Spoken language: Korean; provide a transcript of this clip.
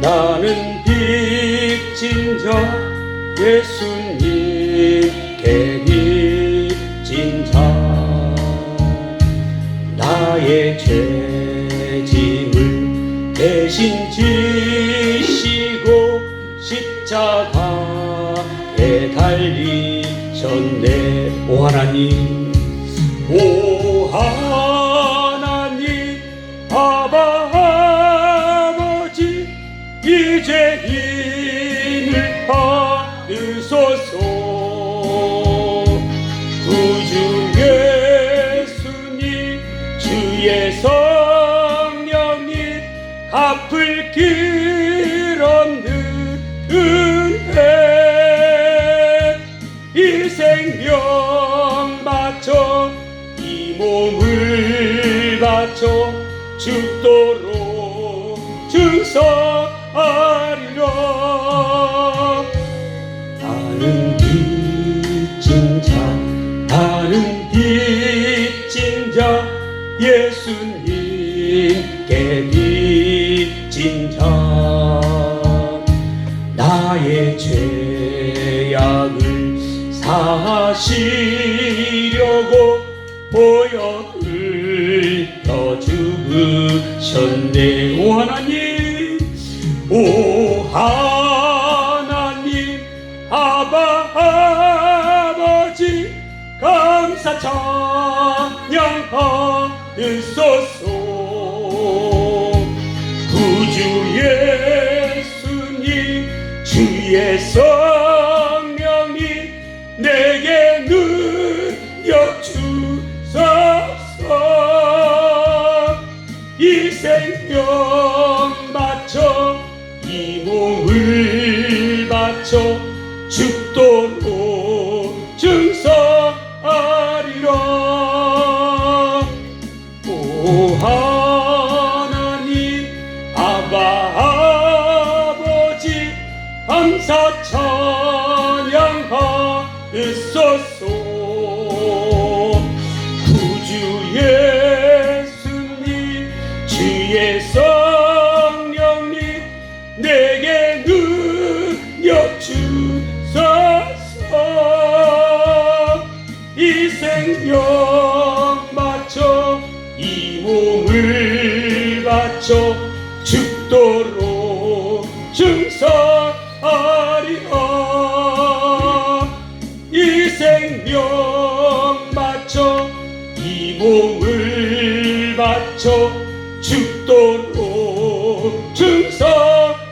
나는 빚진 자 예수님께 빚진 자 나의 죄짐을 대신 지시고 십자가에 달리셨네. 오 하나님 오 성령님 갚을 길 없는 은혜 이 생명 바쳐 이 몸을 바쳐 죽도록 증서하리라. 나는 빚진 자 나는 빚진 자 예수님 나의 죄악을 사시려고 보여 흘려 죽으셨네. 오 하나님 오 하나님 아바 아버지 감사 찬양하소서 주의 성령이 내게 능력 주소서. 이 생명 바쳐 이 몸을 바쳐 죽도록 증서하리라. 오하 감사 찬양하소서. 구주 예수님 주의 성령님 내게 능력 주소서. 이 생명 바쳐 이 몸을 바쳐 죽도록 증서 몸을 바쳐 죽도록 증서하리라